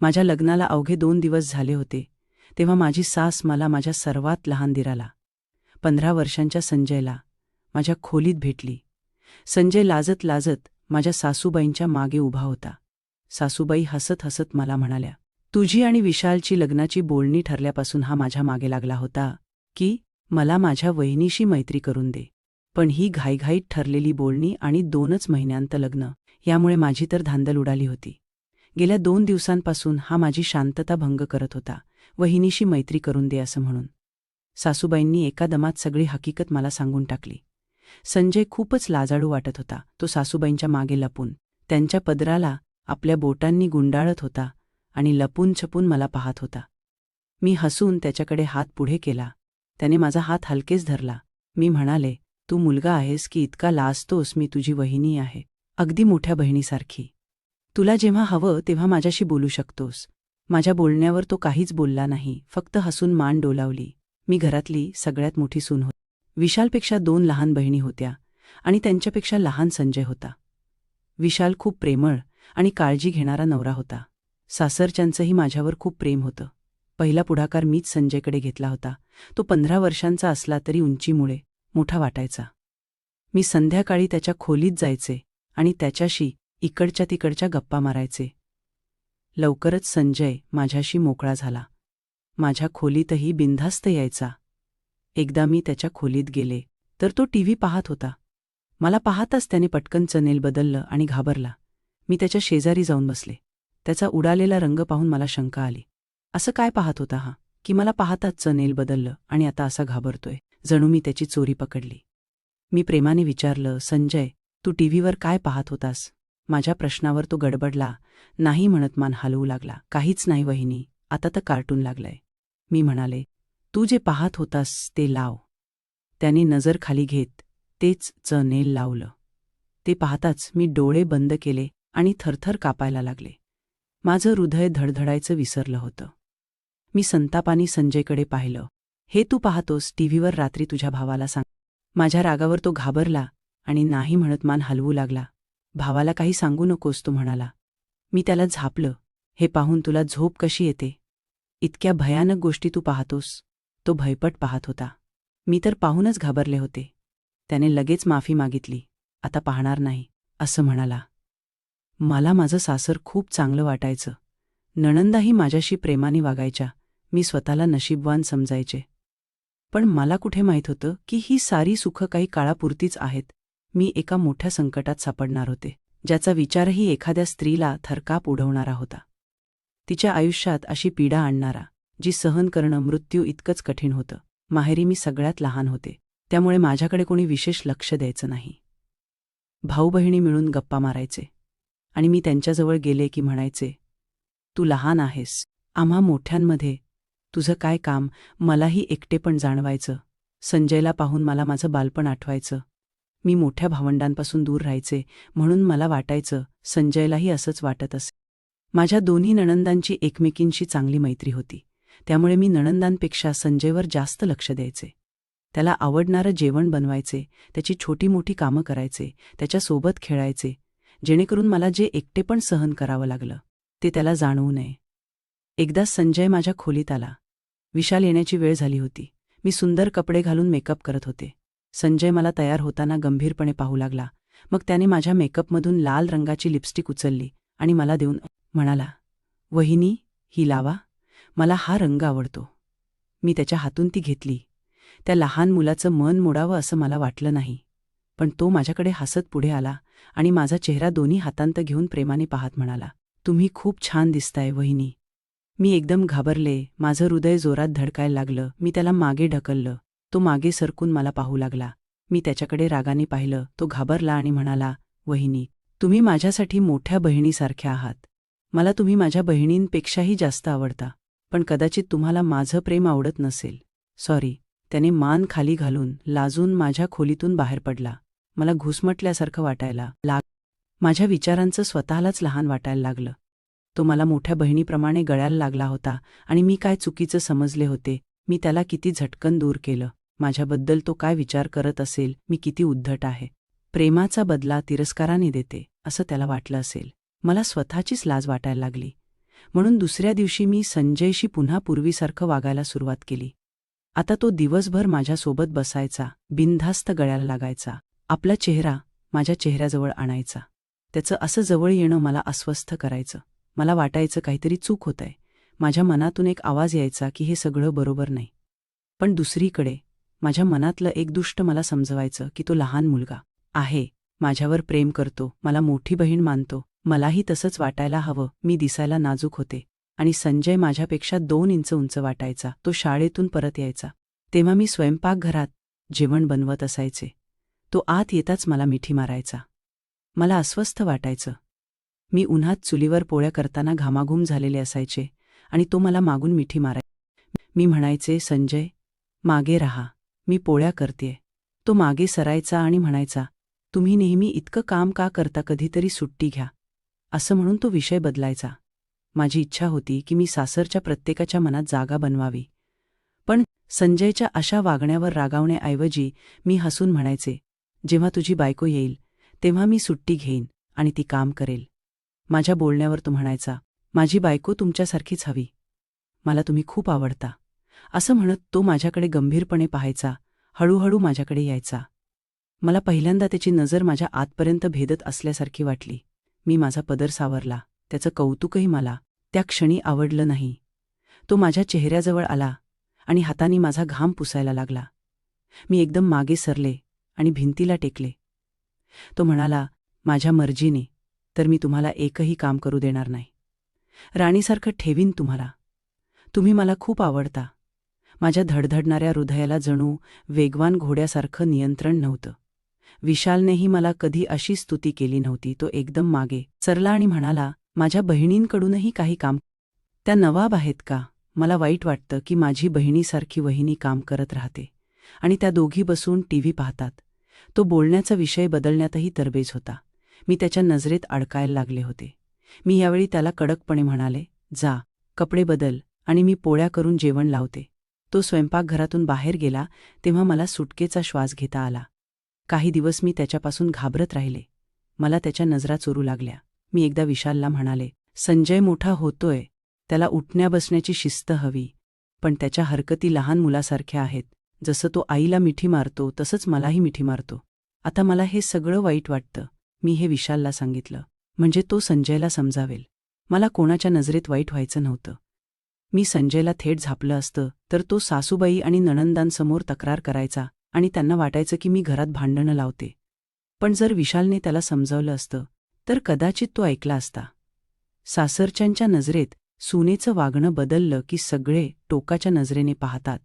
माझ्या लग्नाला अवघे दोन दिवस झाले होते तेव्हा माझी सास मला माझ्या सर्वात लहान दिराला पंधरा वर्षांच्या संजयला माझ्या खोलीत भेटली. संजय लाजत लाजत माझ्या सासूबाईंच्या मागे उभा होता. सासूबाई हसत हसत मला म्हणाल्या तुझी आणि विशालची लग्नाची बोलणी ठरल्यापासून हा माझ्या मागे लागला होता की मला माझ्या वहिनीशी मैत्री करून दे. पण ही घाईघाईत ठरलेली बोलणी आणि दोनच महिन्यांत लग्न यामुळे माझी तर धांदल उडाली होती. गेल्या दोन दिवसांपासून हा माझी शांतता भंग करत होता वहिनीशी मैत्री करून दे असं म्हणून. सासूबाईंनी एका दमात सगळी हकीकत मला सांगून टाकली. संजय खूपच लाजाळू वाटत होता. तो सासूबाईंच्या मागे लपून त्यांच्या पदराला आपल्या बोटांनी गुंडाळत होता आणि लपून छपून मला पाहत होता. मी हसून त्याच्याकडे हात पुढे केला. त्याने माझा हात हलकेच धरला. मी म्हणाले तू मुलगा आहेस की इतका लाजतोस मी तुझी वहिनी आहे. अगदी मोठ्या बहिणीसारखी. तुला जेव्हा हवं तेव्हा माझ्याशी बोलू शकतोस. माझ्या बोलण्यावर तो काहीच बोलला नाही फक्त हसून मान डोलावली. मी घरातली सगळ्यात मोठी सून होती. विशालपेक्षा दोन लहान बहिणी होत्या आणि त्यांच्यापेक्षा लहान संजय होता. विशाल खूप प्रेमळ आणि काळजी घेणारा नवरा होता. सासरच्यांचंही माझ्यावर खूप प्रेम होतं. पहिला पुढाकार मीच संजयकडे घेतला होता. तो पंधरा वर्षांचा असला तरी उंचीमुळे मोठा वाटायचा. मी संध्याकाळी त्याच्या खोलीत जायचे आणि त्याच्याशी इकडच्या तिकडच्या गप्पा मारायचे. लवकरच संजय माझ्याशी मोकळा झाला. माझ्या खोलीतही बिनधास्त यायचा. एकदा मी त्याच्या खोलीत गेले तर तो टीव्ही पाहत होता. मला पाहताच त्याने पटकन चनेल बदललं आणि घाबरला. मी त्याच्या शेजारी जाऊन बसले. त्याचा उडालेला रंग पाहून मला शंका आली. असं काय पाहत होता हा? की मला पाहताच चनेल बदललं आणि आता असा घाबरतोय जणू मी त्याची चोरी पकडली. मी प्रेमाने विचारलं संजय तू टीव्हीवर काय पाहत होतास? माझ्या प्रश्नावर तो गडबडला. नाही म्हणत मान हलवू लागला. काहीच नाही वहिनी. आता तर कार्टून लागलंय. मी म्हणाले तू जे पाहत होतास ते लाव. त्याने नजर खाली घेत तेच च नेल लावलं. ते पाहताच मी डोळे बंद केले आणि थरथर कापायला लागले. माझं हृदय धडधडायचं विसरलं होतं. मी संतापानी संजयकडे पाहिलं. हे तू पाहतोस टीव्हीवर रात्री तुझ्या भावाला सांग. माझ्या रागावर तो घाबरला आणि नाही म्हणत मान हलवू लागला. भावाला काही सांगू नकोस तू म्हणाला. मी त्याला झापलं. हे पाहून तुला झोप कशी येते? इतक्या भयानक गोष्टी तू पाहतोस. तो भयपट पाहत होता. मी तर पाहूनच घाबरले होते. त्याने लगेच माफी मागितली. आता पाहणार नाही असं म्हणाला. मला माझं सासर खूप चांगलं वाटायचं. नणंदाही माझ्याशी प्रेमाने वागायच्या. मी स्वतःला नशीबवान समजायचे. पण मला कुठे माहीत होतं की ही सारी सुख काही काळापुरतीच आहेत. मी एका मोठ्या संकटात सापडणार होते ज्याचा विचारही एखाद्या स्त्रीला थरकाप उडवणारा होता. तिच्या आयुष्यात अशी पीडा आणणारा जी सहन करणं मृत्यू इतकंच कठीण होतं. माहेरी मी सगळ्यात लहान होते त्यामुळे माझ्याकडे कोणी विशेष लक्ष द्यायचं नाही. भाऊ बहिणी मिळून गप्पा मारायचे आणि मी त्यांच्याजवळ गेले की म्हणायचे तू लहान आहेस आम्हा मोठ्यांमध्ये तुझं काय काम मलाही एकटेपण जाणवायचं संजयला पाहून मला माझं बालपण आठवायचं मी मोठ्या भावंडांपासून दूर राहायचे म्हणून मला वाटायचं संजयलाही असंच वाटत असे. माझ्या दोन्ही नणंदांची एकमेकींशी चांगली मैत्री होती. त्यामुळे मी नणंदांपेक्षा संजयवर जास्त लक्ष द्यायचे. त्याला आवडणारं जेवण बनवायचे त्याची छोटी मोठी कामं करायचे त्याच्यासोबत खेळायचे जेणेकरून मला जे एकटेपण सहन करावं लागलं ते त्याला जाणवू नये. एकदा संजय माझ्या खोलीत आला. विशाल येण्याची वेळ झाली होती. मी सुंदर कपडे घालून मेकअप करत होते. संजय मला तयार होताना गंभीरपणे पाहू लागला. मग त्याने माझ्या मेकअपमधून लाल रंगाची लिपस्टिक उचलली आणि मला देऊन म्हणाला वहिनी ही लावा. मला हा रंग आवडतो. मी त्याच्या हातून ती घेतली. त्या लहान मुलाचं मन मोडावं असं मला वाटलं नाही. पण तो माझ्याकडे हसत पुढे आला आणि माझा चेहरा दोन्ही हातांत घेऊन प्रेमाने पाहत म्हणाला तुम्ही खूप छान दिसताय वहिनी. मी एकदम घाबरले. माझं हृदय जोरात धडकायला लागलं. मी त्याला मागे ढकललं. तो मागे सरकून मला पाहू लागला. मी त्याच्याकडे रागाने पाहिलं. तो घाबरला आणि म्हणाला वहिनी तुम्ही माझ्यासाठी मोठ्या बहिणीसारख्या आहात. मला तुम्ही माझ्या बहिणींपेक्षाही जास्त आवडता. पण कदाचित तुम्हाला माझं प्रेम आवडत नसेल. सॉरी. त्याने मान खाली घालून लाजून माझ्या खोलीतून बाहेर पडला. मला घुसमटल्यासारखं वाटायला लाग माझ्या विचारांचं स्वतःलाच लहान वाटायला लागलं. तो मला मोठ्या बहिणीप्रमाणे गळायला लागला होता आणि मी काय चुकीचं समजले होते? मी त्याला किती झटकन दूर केलं. माझ्याबद्दल तो काय विचार करत असेल मी किती उद्धट आहे. प्रेमाचा बदला तिरस्काराने देते असं त्याला वाटलं असेल. मला स्वतःचीच लाज वाटायला लागली. म्हणून दुसऱ्या दिवशी मी संजयशी पुन्हा पूर्वीसारखं वागायला सुरुवात केली. आता तो दिवसभर माझ्यासोबत बसायचा बिनधास्त गळ्याला लागायचा आपला चेहरा माझ्या चेहऱ्याजवळ आणायचा. त्याचं असं जवळ येणं मला अस्वस्थ करायचं. मला वाटायचं काहीतरी चूक होतंय. माझ्या मनातून एक आवाज यायचा की हे सगळं बरोबर नाही. पण दुसरीकडे माझ्या मनातलं एक दुष्ट मला समजवायचं की तो लहान मुलगा आहे. माझ्यावर प्रेम करतो मला मोठी बहीण मानतो मलाही तसंच वाटायला हवं मी दिसायला नाजूक होते. आणि संजय माझ्यापेक्षा दोन इंच उंच वाटायचा तो शाळेतून परत यायचा. तेव्हा मी स्वयंपाकघरात जेवण बनवत असायचे. तो आत येताच मला मिठी मारायचा. मला अस्वस्थ वाटायचं. मी उन्हात चुलीवर पोळ्या करताना घामाघूम झालेले असायचे आणि तो मला मागून मिठी माराय मी म्हणायचे संजय मागे रहा. मी पोळ्या करतेय. तो मागे सरायचा आणि म्हणायचा तुम्ही नेहमी इतकं काम का करता कधीतरी सुट्टी घ्या. असं म्हणून तो विषय बदलायचा. माझी इच्छा होती की मी सासरच्या प्रत्येकाच्या मनात जागा बनवावी. पण संजयच्या अशा वागण्यावर रागावण्याऐवजी मी हसून म्हणायचे जेव्हा तुझी बायको येईल तेव्हा मी सुट्टी घेईन आणि ती काम करेल. माझ्या बोलण्यावर तो म्हणायचा माझी बायको तुमच्यासारखीच हवी. मला तुम्ही खूप आवडता. असं म्हणत तो माझ्याकडे गंभीरपणे पाहायचा हळूहळू माझ्याकडे यायचा. मला पहिल्यांदा त्याची नजर माझ्या आतपर्यंत भेदत असल्यासारखी वाटली. मी माझा पदर सावरला त्याचं कौतुकही मला त्या क्षणी आवडलं नाही. तो माझ्या चेहऱ्याजवळ आला आणि हाताने माझा घाम पुसायला लागला. मी एकदम मागे सरले आणि भिंतीला टेकले. तो म्हणाला माझ्या मर्जीने तर मी तुम्हाला एकही काम करू देणार नाही. राणीसारखं ठेवीन तुम्हाला. तुम्ही मला खूप आवडता. माझ्या धडधडणाऱ्या हृदयाला जणू वेगवान घोड्यासारखं नियंत्रण नव्हतं. विशालनेही मला कधी अशी स्तुती केली नव्हती तो एकदम मागे चरला आणि म्हणाला माझ्या बहिणींकडूनही काही काम त्या नवाब आहेत का? मला वाईट वाटतं की माझी बहिणीसारखी वहिनी काम करत राहते आणि त्या दोघी बसून टीव्ही पाहतात. तो बोलण्याचा विषय बदलण्यातही तरबेज होता. मी त्याच्या नजरेत अडकायला लागले होते. मी यावेळी त्याला कडकपणे म्हणाले जा कपडे बदल आणि मी पोळ्या करून जेवण लावते. तो स्वयंपाकघरातून बाहेर गेला तेव्हा मला सुटकेचा श्वास घेता आला. काही दिवस मी त्याच्यापासून घाबरत राहिले. मला त्याच्या नजरा चोरू लागल्या. मी एकदा विशालला म्हणाले संजय मोठा होतोय. त्याला उठण्या बसण्याची शिस्त हवी. पण त्याच्या हरकती लहान मुलासारख्या आहेत. जसं तो आईला मिठी मारतो तसंच मलाही मिठी मारतो. आता मला हे सगळं वाईट वाटतं. मी हे विशालला सांगितलं. म्हणजे तो संजयला समजावेल. मला कोणाच्या नजरेत वाईट व्हायचं नव्हतं. मी संजयला थेट झापलं असतं तर तो सासूबाई आणि नणंदांसमोर तक्रार करायचा आणि त्यांना वाटायचं की मी घरात भांडणं लावते. पण जर विशालने त्याला समजावलं असतं तर कदाचित तो ऐकला असता. सासरच्यांच्या नजरेत सुनेचं वागणं बदललं की सगळे टोकाच्या नजरेने पाहतात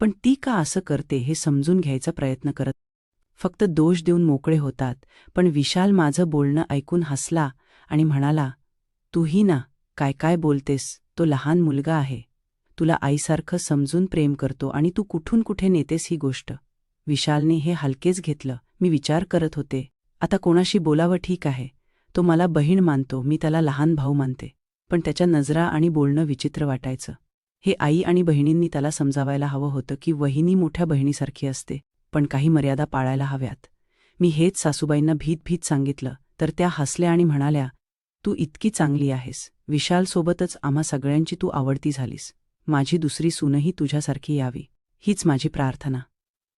पण ती का असं करते हे समजून घ्यायचा प्रयत्न करत फक्त दोष देऊन मोकळे होतात पण विशाल माझं बोलणं ऐकून हसला आणि म्हणाला तूही ना काय काय बोलतेस? तो लहान मुलगा आहे. तुला आईसारखं समजून प्रेम करतो आणि तू कुठून कुठे नेतेस ही गोष्ट. विशालने हे हलकेच घेतलं. मी विचार करत होते. आता कोणाशी बोलावं ठीक आहे. तो मला बहीण मानतो. मी त्याला लहान भाऊ मानते. पण त्याच्या नजरा आणि बोलणं विचित्र वाटायचं. हे आई आणि बहिणींनी त्याला समजावायला हवं होतं की वहिनी मोठ्या बहिणीसारखी असते पण काही मर्यादा पाळायला हव्यात. मी हेच सासूबाईंना भीत भीत सांगितलं तर त्या हसल्या आणि म्हणाल्या तू इतकी चांगली आहेस. विशालसोबतच आम्हा सगळ्यांची तू आवडती झालीस. माझी दुसरी सूनही तुझ्यासारखी यावी. हीच माझी प्रार्थना.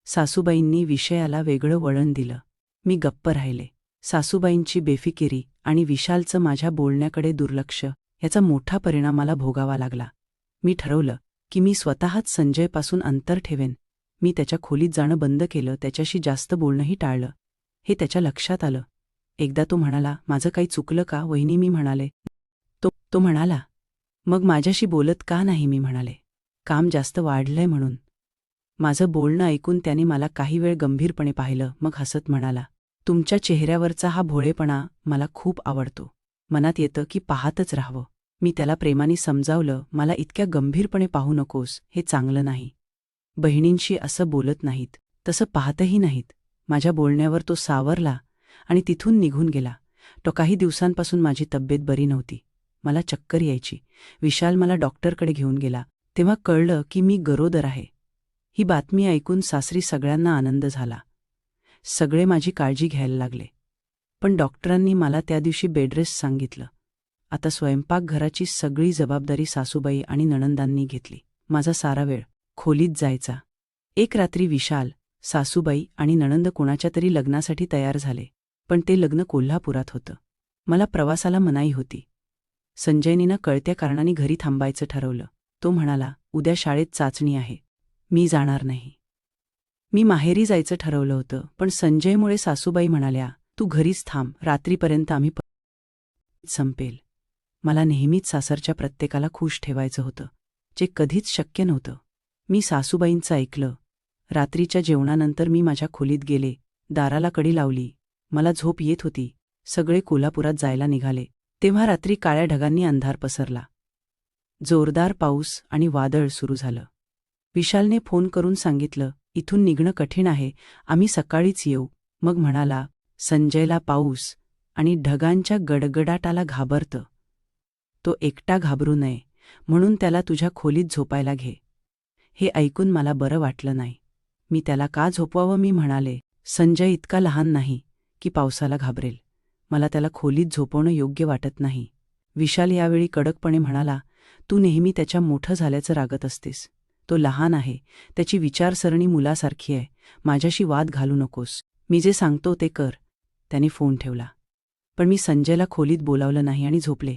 सासूबाईंनी विषयाला वेगळं वळण दिलं. मी गप्प राहिले. सासूबाईंची बेफिकिरी आणि विशालचं माझ्या बोलण्याकडे दुर्लक्ष याचा मोठा परिणाम मला भोगावा लागला. मी ठरवलं की मी स्वतःच संजयपासून अंतर ठेवेन. मी त्याच्या खोलीत जाणं बंद केलं त्याच्याशी जास्त बोलणंही टाळलं. हे त्याच्या लक्षात आलं. एकदा तो म्हणाला माझं काही चुकलं का वहिनी? मी म्हणाले. तो तो म्हणाला मग माझ्याशी बोलत का नाही? मी म्हणाले. काम जास्त वाढलंय म्हणून. माझं बोलणं ऐकून त्याने मला काही वेळ गंभीरपणे पाहिलं. मग हसत म्हणाला तुमच्या चेहऱ्यावरचा हा भोळेपणा मला खूप आवडतो. मनात येतं की पाहतच राहावं. मी त्याला प्रेमाने समजावलं मला इतक्या गंभीरपणे पाहू नकोस. हे चांगलं नाही. बहिणींशी असं बोलत नाहीत. तसं पाहतही नाहीत. माझ्या बोलण्यावर तो सावरला. आणि तिथून निघून गेला. तो काही दिवसांपासून माझी तब्येत बरी नव्हती. मला चक्कर यायची. विशाल मला डॉक्टरकडे घेऊन गेला. तेव्हा कळलं की मी गरोदर आहे. ही बातमी ऐकून सासरी सगळ्यांना आनंद झाला. सगळे माझी काळजी घ्यायला लागले. पण डॉक्टरांनी मला त्या दिवशी बेडरेस्ट सांगितलं. आता स्वयंपाकघराची सगळी जबाबदारी सासूबाई आणि नणंदांनी घेतली. माझा सारा वेळ खोलीत जायचा. एक रात्री विशाल सासूबाई आणि नणंद कोणाच्या तरी लग्नासाठी तयार झाले. पण ते लग्न कोल्हापुरात होतं. मला प्रवासाला मनाई होती. संजयनीनं कळत्या कारणाने घरी थांबायचं ठरवलं. तो म्हणाला उद्या शाळेत चाचणी आहे. मी जाणार नाही. मी माहेरी जायचं ठरवलं होतं पण संजयमुळे सासूबाई म्हणाल्या तू घरीच थांब. रात्रीपर्यंत आम्ही प- संपेल. मला नेहमीच सासरच्या प्रत्येकाला खुश ठेवायचं होतं जे कधीच शक्य नव्हतं. मी सासूबाईंचं ऐकलं. रात्रीच्या जेवणानंतर मी माझ्या खोलीत गेले. दाराला कडी लावली. मला झोप येत होती. सगळे कोल्हापुरात जायला निघाले. तेव्हा रात्री काळ्या ढगांनी अंधार पसरला. जोरदार पाऊस आणि वादळ सुरू झालं. विशालने फोन करून सांगितलं इथून निघणं कठीण आहे. आम्ही सकाळीच येऊ. मग म्हणाला संजयला पाऊस आणि ढगांच्या गडगडाटाला घाबरतं. तो एकटा घाबरू नये. म्हणून त्याला तुझ्या खोलीत झोपायला घे. हे ऐकून मला बरं वाटलं नाही. मी त्याला का झोपवावं? मी म्हणाले संजय इतका लहान नाही. की पावसाला घाबरेल. मला त्याला खोलीत झोपवणं योग्य वाटत नाही. विशाल यावेळी कडकपणे म्हणाला तू नेहमी त्याच्या मोठं झाल्याचं रागत असतेस. तो लहान आहे. त्याची विचारसरणी मुलासारखी आहे. माझ्याशी वाद घालू नकोस. मी जे सांगतो ते कर. त्याने फोन ठेवला. पण मी संजयला खोलीत बोलावलं नाही आणि झोपले.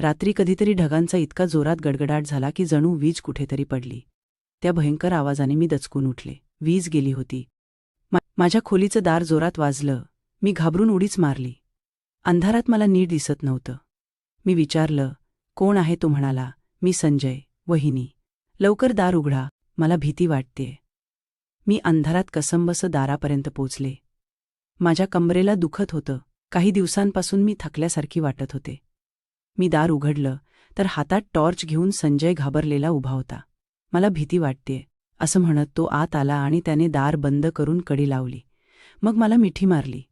रात्री कधीतरी ढगांचा इतका जोरात गडगडाट झाला की जणू वीज कुठेतरी पडली. त्या भयंकर आवाजाने मी दचकून उठले. वीज गेली होती. माझ्या खोलीचं दार जोरात वाजलं. मी घाबरून उडीच मारली. अंधारात मला नीट दिसत नव्हतं. मी विचारलं कोण आहे तो म्हणाला मी संजय वहिनी. लवकर दार उघडा मला भीती वाटतेय मी अंधारात कसंबस दारापर्यंत पोचले. माझ्या कमरेला दुखत होतं. काही दिवसांपासून मी थकल्यासारखी वाटत होते. मी दार उघडलं तर हातात टॉर्च घेऊन संजय घाबरलेला उभा होता. मला भीती वाटतेय असं म्हणत तो आत आला आणि त्याने दार बंद करून कडी लावली. मग मला मिठी मारली.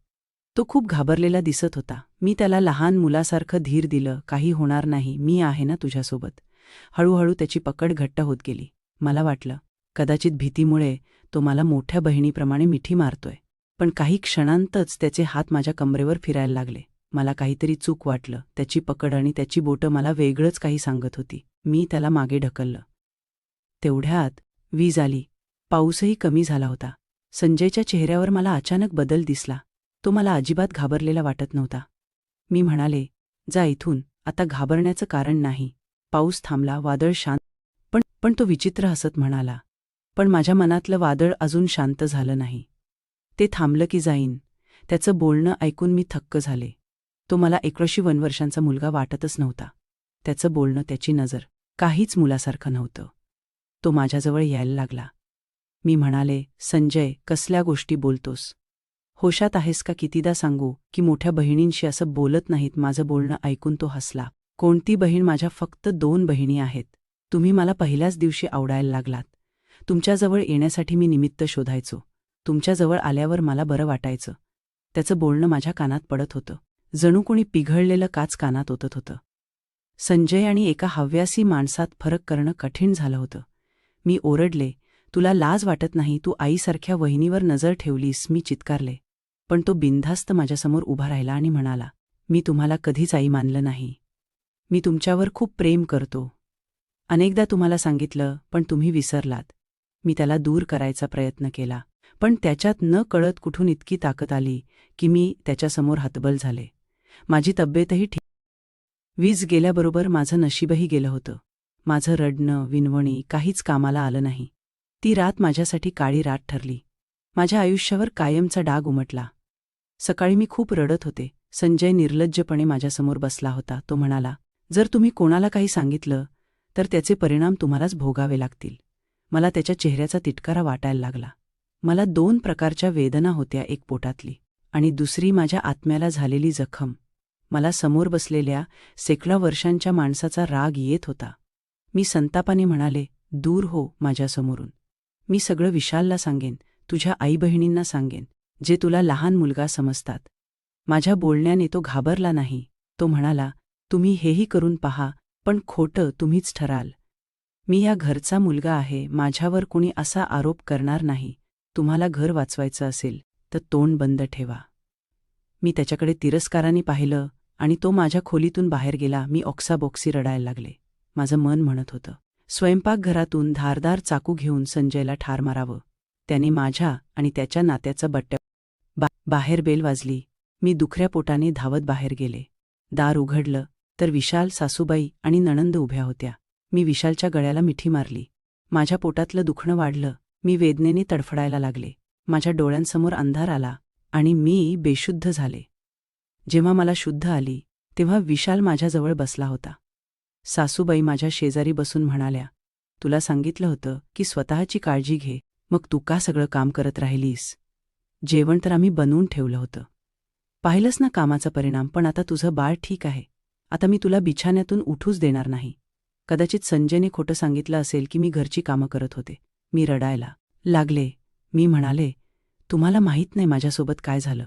तो खूप घाबरलेला दिसत होता. मी त्याला लहान मुलासारखं धीर दिलं काही होणार नाही मी आहे ना तुझ्यासोबत. हळूहळू त्याची पकड घट्ट होत गेली. मला वाटलं कदाचित भीतीमुळे तो मला मोठ्या बहिणीप्रमाणे मिठी मारतोय. पण काही क्षणांतच त्याचे हात माझ्या कमरेवर फिरायला लागले. मला काहीतरी चूक वाटलं. त्याची पकड आणि त्याची बोटं मला वेगळंच काही सांगत होती. मी त्याला मागे ढकललं. तेवढ्यात वीज आली. पाऊसही कमी झाला होता. संजयच्या चेहऱ्यावर मला अचानक बदल दिसला. तो मला अजिबात घाबरलेला वाटत नव्हता. मी म्हणाले जा इथून आता घाबरण्याचं कारण नाही. पाऊस थांबला वादळ शांत पण पण तो विचित्र हसत म्हणाला. पण माझ्या मनातलं वादळ अजून शांत झालं नाही. ते थांबलं की जाईन. त्याचं बोलणं ऐकून मी थक्क झाले. तो मला एकवीशी वन वर्षांचा मुलगा वाटतच नव्हता. त्याचं बोलणं त्याची नजर काहीच मुलासारखं नव्हतं. तो माझ्याजवळ यायला लागला. मी म्हणाले संजय कसल्या गोष्टी बोलतोस? होशात आहेस का कितीदा सांगू की मोठ्या बहिणींशी असं बोलत नाहीत माझं बोलणं ऐकून तो हसला. कोणती बहीण माझ्या फक्त दोन बहिणी आहेत. तुम्ही मला पहिल्याच दिवशी आवडायला लागलात. तुमच्याजवळ येण्यासाठी मी निमित्त शोधायचो. तुमच्याजवळ आल्यावर मला बरं वाटायचं. त्याचं बोलणं माझ्या कानात पडत होतं. जणू कोणी पिघळलेलं काच कानात ओतत होतं. संजय आणि एका हव्यासी माणसात फरक करणं कठीण झालं होतं. मी ओरडले तुला लाज वाटत नाही तू आईसारख्या वहिनीवर नजर ठेवलीस मी चित्कारले. पण तो बिनधास्त माझ्यासमोर उभा राहिला आणि म्हणाला मी तुम्हाला कधीच आई मानलं नाही. मी तुमच्यावर खूप प्रेम करतो. अनेकदा तुम्हाला सांगितलं पण तुम्ही विसरलात. मी त्याला दूर करायचा प्रयत्न केला पण त्याच्यात न कळत कुठून इतकी ताकद आली की मी त्याच्यासमोर हतबल झाले. माझी तब्येतही ठीक वीज गेल्याबरोबर माझं नशीबही गेलं होतं. माझं रडणं विनवणी काहीच कामाला आलं नाही. ती रात माझ्यासाठी काळी रात ठरली. माझ्या आयुष्यावर कायमचा डाग उमटला. सकाळी मी खूप रडत होते. संजय निर्लज्जपणे माझ्यासमोर बसला होता. तो म्हणाला जर तुम्ही कोणाला काही सांगितलं तर त्याचे परिणाम तुम्हालाच भोगावे लागतील. मला त्याच्या चेहऱ्याचा तिटकारा वाटायला लागला. मला दोन प्रकारच्या वेदना होत्या एक पोटातली आणि दुसरी माझ्या आत्म्याला झालेली जखम. मला समोर बसलेल्या सेकडा वर्षांच्या माणसाचा राग येत होता. मी संतापाने म्हणाले दूर हो माझ्यासमोरून. मी सगळं विशालला सांगेन तुझ्या आई बहिणींना सांगेन. जे तुला लहान मुलगा समजतात. माझ्या बोलण्याने तो घाबरला नाही. तो म्हणाला तुम्ही हेही करून पहा पण खोटं तुम्हीच ठराल. मी या घरचा मुलगा आहे माझ्यावर कुणी असा आरोप करणार नाही. तुम्हाला घर वाचवायचं असेल तर तोंड बंद ठेवा. मी त्याच्याकडे तिरस्काराने पाहिलं आणि तो माझ्या खोलीतून बाहेर गेला. मी ऑक्साबॉक्सी रडायला लागले. माझं मन म्हणत होतं. स्वयंपाकघरातून धारदार चाकू घेऊन संजयला ठार मारावं. त्याने माझ्या आणि त्याच्या नात्याचं बट्ट्या बा बाहेर बेल वाजली. मी दुखऱ्या पोटाने धावत बाहेर गेले. दार उघडलं तर विशाल सासूबाई आणि नणंद उभ्या होत्या. मी विशालच्या गळ्याला मिठी मारली. माझ्या पोटातलं दुखणं वाढलं. मी वेदनेने तडफडायला लागले. माझ्या डोळ्यांसमोर अंधार आला आणि मी बेशुद्ध झाले. जेव्हा मला शुद्ध आली तेव्हा विशाल माझ्याजवळ बसला होता. सासूबाई माझ्या शेजारी बसून म्हणाल्या तुला सांगितलं होतं की स्वतःची काळजी घे. मग तू का सगळं काम करत राहिलीस? जेवण तर आम्ही बनवून ठेवलं होतं. पाहिलंच ना कामाचा परिणाम पण आता तुझं बाळ ठीक आहे. आता मी तुला बिछाण्यातून उठूच देणार नाही. कदाचित संजयने खोटं सांगितलं असेल की मी घरची कामं करत होते. मी रडायला लागले. मी म्हणाले तुम्हाला माहीत नाही माझ्यासोबत काय झालं.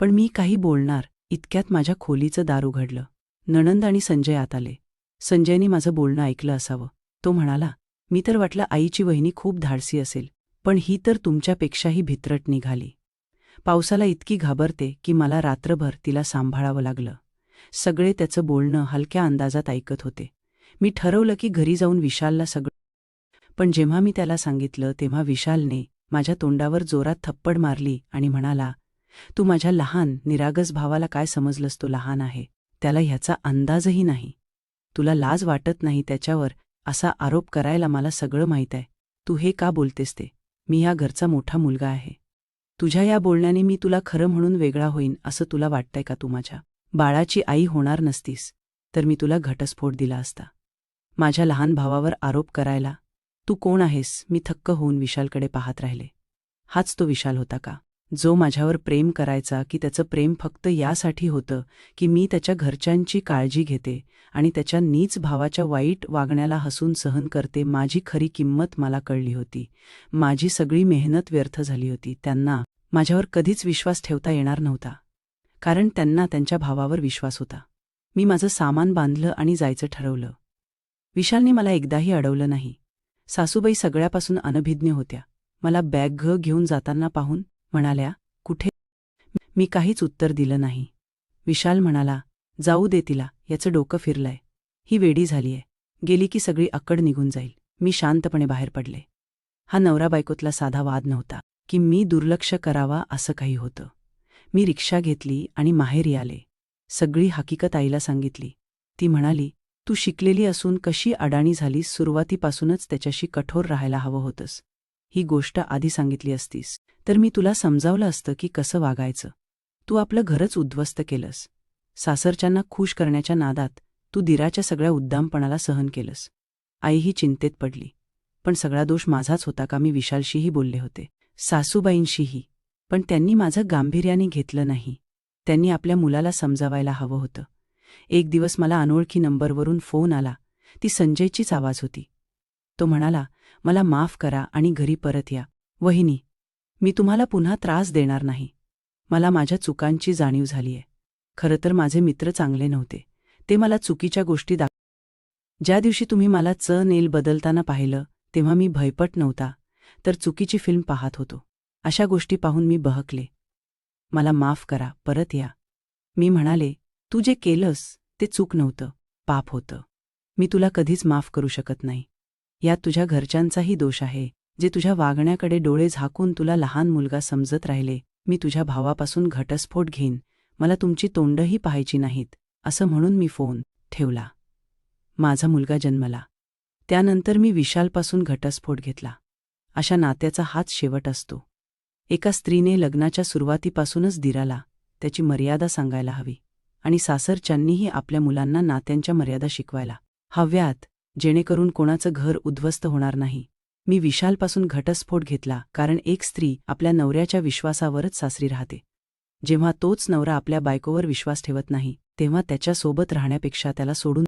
पण मी काही बोलणार. इतक्यात माझ्या खोलीचं दार उघडलं. नणंद आणि संजय आत आले. संजयने माझं बोलणं ऐकलं असावं. तो म्हणाला मी तर वाटलं आईची वहिनी खूप धाडसी असेल पण ही तर तुमच्यापेक्षाही भित्रट निघाली. पावसाला इतकी घाबरते की मला रात्रभर तिला सांभाळावं लागलं. सगळे त्याचं बोलणं हलक्या अंदाजात ऐकत होते. मी ठरवलं की घरी जाऊन विशालला सगळं पण जेव्हा मी त्याला सांगितलं तेव्हा विशालने माझ्या तोंडावर जोरात थप्पड मारली आणि म्हणाला तू माझ्या लहान निरागस भावाला काय समजलंस तो लहान आहे? त्याला ह्याचा अंदाजही नाही. तुला लाज वाटत नाही त्याच्यावर असा आरोप करायला मला सगळं माहीत आहे. तू हे का बोलतेस ते? मी ह्या घरचा मोठा मुलगा आहे. तुझ्या या बोलण्याने मी तुला खरं म्हणून वेगळा होईन असं तुला वाटतंय का तू माझ्या? बाळाची आई होणार नसतीस तर मी तुला घटस्फोट दिला असता. माझ्या लहान भावावर आरोप करायला तू कोण आहेस? मी थक्क होऊन विशालकडे पाहत राहिले. हाच तो विशाल होता का? जो माझ्यावर प्रेम करायचा की त्याचं प्रेम फक्त यासाठी होतं की मी त्याच्या घरच्यांची काळजी घेते आणि त्याच्या नीच भावाच्या वाईट वागण्याला हसून सहन करते माझी खरी किंमत मला कळली होती. माझी सगळी मेहनत व्यर्थ झाली होती. त्यांना माझ्यावर कधीच विश्वास ठेवता येणार नव्हता. कारण त्यांना त्यांच्या भावावर विश्वास होता. मी माझं सामान बांधलं आणि जायचं ठरवलं. विशालने मला एकदाही अडवलं नाही. सासूबाई सगळ्यापासून अनभिज्ञ होत्या. मला बॅग घ घेऊन जाताना पाहून म्हणाल्या कुठे? मी काहीच उत्तर दिलं नाही. विशाल म्हणाला जाऊ दे तिला याचं डोकं फिरलंय. ही वेडी झालीय. गेली की सगळी अक्कड निघून जाईल. मी शांतपणे बाहेर पडले. हा नवरा बायकोतला साधा वाद नव्हता. की मी दुर्लक्ष करावा असं काही होतं. मी रिक्षा घेतली आणि माहेरी आले. सगळी हकीकत आईला सांगितली. ती म्हणाली तू शिकलेली असून कशी अडाणी झालीस सुरुवातीपासूनच त्याच्याशी कठोर राहायला हवं होतंस. ही गोष्ट आधी सांगितली असतीस. तर मी तुला समजावलं असतं की कसं वागायचं. तू आपलं घरच उद्ध्वस्त केलंस. सासरच्यांना खुश करण्याच्या नादात तू दिराच्या सगळ्या उद्दामपणाला सहन केलंस. आईही चिंतेत पडली. पण सगळा दोष माझाच होता का? मी विशालशीही बोलले होते. सासूबाईंशीही. पण त्यांनी माझं गांभीर्याने घेतलं नाही. त्यांनी आपल्या मुलाला समजावायला हवं होतं. एक दिवस मला अनोळखी नंबरवरून फोन आला. ती संजयचीच आवाज होती. तो म्हणाला मला माफ करा आणि घरी परत या. वहिनी मी तुम्हाला पुन्हा त्रास देणार नाही. मला माझ्या चुकांची जाणीव झालीय. खरं तर माझे मित्र चांगले नव्हते. ते मला चुकीच्या गोष्टी दाख ज्या दिवशी तुम्ही मला च नेल बदलताना पाहिलं तेव्हा मी भयपट नव्हता. तर चुकीची फिल्म पाहत होतो. अशा गोष्टी पाहून मी बहकले. मला माफ करा परत या. मी म्हणाले तू जे केलंस ते चूक नव्हतं पाप होतं. मी तुला कधीच माफ करू शकत नाही. यात तुझ्या घरच्यांचाही दोष आहे. जे तुझ्या वागण्याकडे डोळे झाकून तुला लहान मुलगा समजत राहिले मी तुझ्या भावापासून घटस्फोट घेईन. मला तुमची तोंडही पाहायची नाहीत. असं म्हणून मी फोन ठेवला. माझा मुलगा जन्मला. त्यानंतर मी विशालपासून घटस्फोट घेतला. अशा नात्याचा हाच शेवट असतो. एका स्त्रीने लग्नाच्या सुरुवातीपासूनच दिराला त्याची मर्यादा सांगायला हवी आणि सासरच्यांनीही आपल्या मुलांना नात्यांच्या मर्यादा शिकवायला. हव्यात जेणेकरून कोणाचं घर उद्ध्वस्त होणार नाही. मी विशालपासून घटस्फोट घेतला कारण एक स्त्री आपल्या नवऱ्याच्या विश्वासावरच सासरी राहते. जेव्हा तोच नवरा आपल्या बायकोवर विश्वास ठेवत नाही तेव्हा त्याच्यासोबत राहण्यापेक्षा त्याला सोडून